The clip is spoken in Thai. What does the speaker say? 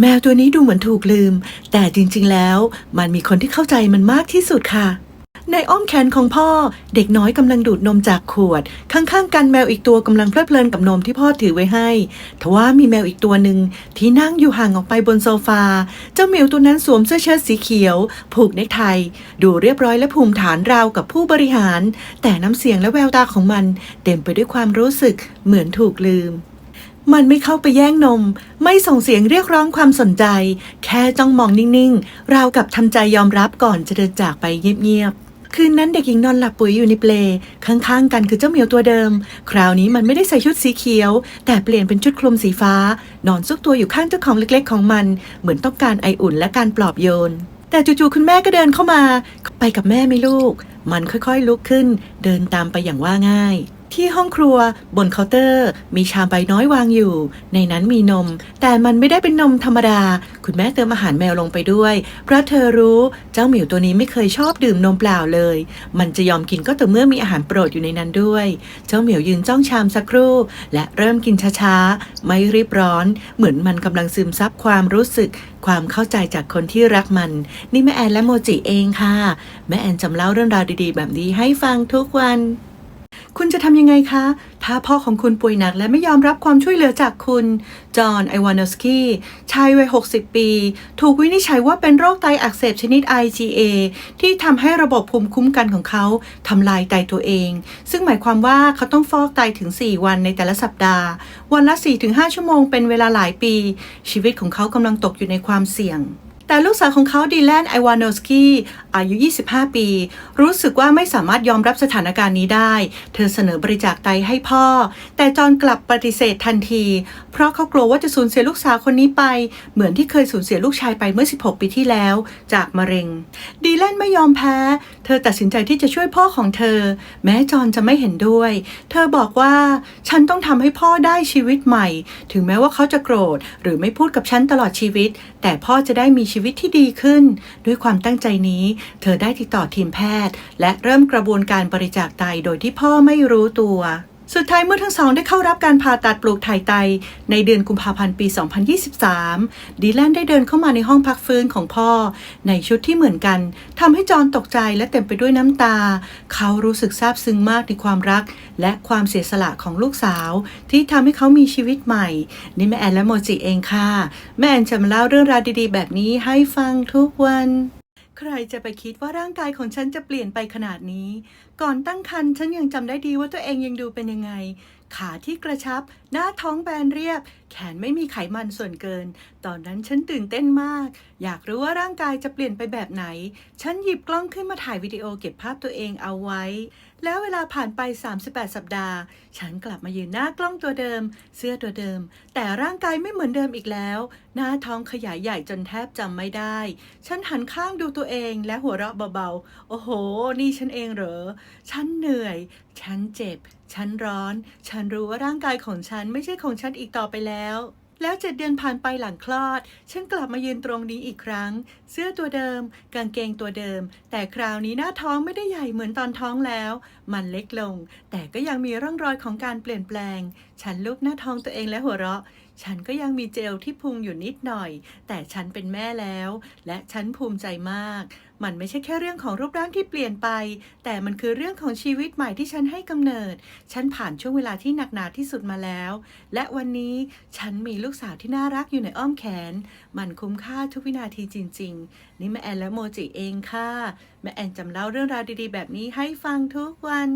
แมวตัวนี้ดูเหมือนถูกลืม แต่จริง ๆ แล้ว มันมีคนที่เข้าใจมันมากที่สุดค่ะ ในอ้อมแขนของพ่อ เด็กน้อยกำลังดูดนมจากขวด ข้างๆกันแมวอีกตัวกำลังเพลิดเพลินกับนมที่พ่อถือไว้ให้ ทว่ามีแมวอีกตัวหนึ่งที่นั่งอยู่ห่างออกไปบนโซฟา เจ้าเหมียวตัวนั้นสวมเสื้อเชิ้ตสีเขียว ผูกเนคไท ดูเรียบร้อยและภูมิฐานราวกับผู้บริหาร แต่น้ำเสียงและแววตาของมัน เต็มไปด้วยความรู้สึกเหมือนถูกลืม มันไม่เข้าไปแย่งนม ไม่ส่งเสียงเรียกร้องความสนใจ แค่จ้องมองนิ่งๆ ราวกับทำใจยอมรับก่อนจะเดินจากไปเงียบๆ คืนนั้นเด็กหญิงนอนหลับปุ๋ยอยู่ในเปลข้างๆ กันคือเจ้าเหมียวตัวเดิม คราวนี้มันไม่ได้ใส่ชุดสีเขียว แต่เปลี่ยนเป็นชุดคลุมสีฟ้า นอนซุกตัวอยู่ข้างเจ้าของเล็กๆ ของมัน เหมือนต้องการไออุ่นและการปลอบโยน แต่จู่ๆคุณแม่ก็เดินเข้ามา ไปกับแม่ไหม่ลูก มันค่อยๆลุกขึ้น เดินตามไปอย่างว่าง่าย ที่ห้องครัวบนเคาน์เตอร์ มีชามใบน้อยวางอยู่ ในนั้นมีนม แต่มันไม่ได้เป็นนมธรรมดา คุณแม่เติมอาหารแมวลงไปด้วย เพราะเธอรู้เจ้าหมิวตัวนี้ไม่เคยชอบดื่มนมเปล่าเลย มันจะยอมกินก็แต่อเมื่อมีอาหารโปรดอยู่ในนั้นด้วย เจ้าเหมียวยืนจ้องชามสักครู่ และเริ่มกินช้าๆ ไม่รีบร้อน เหมือนมันกำลังซึมซับความรู้สึก ความเข้าใจจากคนที่รักมัน นี่แม่แอนและโมจิเองค่ะ แม่แอนจำเล่าเรื่องราวดีๆ แบบนี้ให้ฟังทุกวัน คุณจะทำยังไงคะ ถ้าพ่อของคุณป่วยหนักและไม่ยอมรับความช่วยเหลือจากคุณ จอห์น ไอวานอสกี้ชายวัย 60 ปี ถูกวินิจฉัยว่าเป็นโรคไตอักเสบชนิด IgA ที่ทำให้ระบบภูมิคุ้มกันของเขาทำลายไตตัวเอง ซึ่งหมายความว่าเขาต้องฟอกไตถึง 4 วันในแต่ละสัปดาห์ วันละ 4-5 ชั่วโมงเป็นเวลาหลายปี ชีวิตของเขากำลังตกอยู่ในความเสี่ยง แต่ลูกสาวของเขาดีแลนไอวานอสกี้อายุ 25 ปี รู้สึกว่าไม่สามารถยอมรับสถานการณ์นี้ได้ เธอเสนอบริจาคไตให้พ่อ แต่จอห์นกลับปฏิเสธทันที เพราะเขากลัวว่าจะสูญเสียลูกสาวคนนี้ไป เหมือนที่เคยสูญเสียลูกชายไปเมื่อ 16 ปีที่แล้ว จากมะเร็ง ดีแลนไม่ยอมแพ้ เธอตัดสินใจที่จะช่วยพ่อของเธอ แม้จอห์นจะไม่เห็นด้วย เธอบอกว่าฉันต้องทำให้พ่อได้ชีวิตใหม่ ถึงแม้ว่าเขาจะโกรธ หรือไม่พูดกับฉันตลอดชีวิต แต่พ่อจะได้มีชีวิตที่ดีขึ้น ด้วยความตั้งใจนี้ เธอได้ติดต่อทีมแพทย์ และเริ่มกระบวนการบริจาคไตโดยที่พ่อไม่รู้ตัว สุดท้ายเมื่อทั้งสองได้เข้ารับการผ่าตัดปลูกถ่ายไต ในเดือนกุมภาพันธ์ปี 2023 ดีแลนได้เดินเข้ามาในห้องพักฟื้นของพ่อ ในชุดที่เหมือนกันทำให้จอห์นตกใจและเต็มไปด้วยน้ำตา เขารู้สึกซาบซึ้งมากในความรัก และความเสียสละของลูกสาว ที่ทำให้เขามีชีวิตใหม่ นี่แม่แอนและโมจิเองค่ะ แม่แอนจะมาเล่าเรื่องราวดีๆ แบบนี้ให้ฟังทุกวัน ใครจะไปคิดว่าร่างกายของฉันจะเปลี่ยนไปขนาดนี้ ก่อนตั้งครรภ์ฉันยังจำได้ดีว่าตัวเองยังดูเป็นยังไง ขาที่กระชับ หน้าท้องแบนเรียบ แขนไม่มีไขมันส่วนเกิน ตอนนั้นฉันตื่นเต้นมาก อยากรู้ว่าร่างกายจะเปลี่ยนไปแบบไหน ฉันหยิบกล้องขึ้นมาถ่ายวิดีโอเก็บภาพตัวเองเอาไว้ แล้วเวลาผ่านไป 38 สัปดาห์ ฉันกลับมายืนหน้ากล้องตัวเดิม เสื้อตัวเดิม แต่ร่างกายไม่เหมือนเดิมอีกแล้ว หน้าท้องขยายใหญ่จนแทบจำไม่ได้ ฉันหันข้างดูตัวเองและหัวเราะเบาๆ โอ้โห นี่ฉันเองเหรอ ฉันเหนื่อยฉันเจ็บ ฉันร้อน ฉันรู้ว่าร่างกายของฉันไม่ใช่ของฉันอีกต่อไปแล้ว แล้วเจ็ดเดือนผ่านไปหลังคลอด ฉันกลับมายืนตรงนี้อีกครั้ง เสื้อตัวเดิม กางเกงตัวเดิม แต่คราวนี้หน้าท้องไม่ได้ใหญ่เหมือนตอนท้องแล้ว มันเล็กลง แต่ก็ยังมีร่องรอยของการเปลี่ยนแปลง ฉันลูบหน้าท้องตัวเองและหัวเราะฉันก็ยังมีเจลที่พุงอยู่นิดหน่อย แต่ฉันเป็นแม่แล้ว และฉันภูมิใจมาก มันไม่ใช่แค่เรื่องของรูปร่างที่เปลี่ยนไป แต่มันคือเรื่องของชีวิตใหม่ที่ฉันให้กำเนิด ฉันผ่านช่วงเวลาที่หนักหนาที่สุดมาแล้ว และวันนี้ฉันมีลูกสาวที่น่ารักอยู่ในอ้อมแขน มันคุ้มค่าทุกวินาทีจริง ๆ นี่แม่แอนและโมจิเองค่ะ แม่แอนจำเล่าเรื่องราวดีๆ แบบนี้ให้ฟังทุกวัน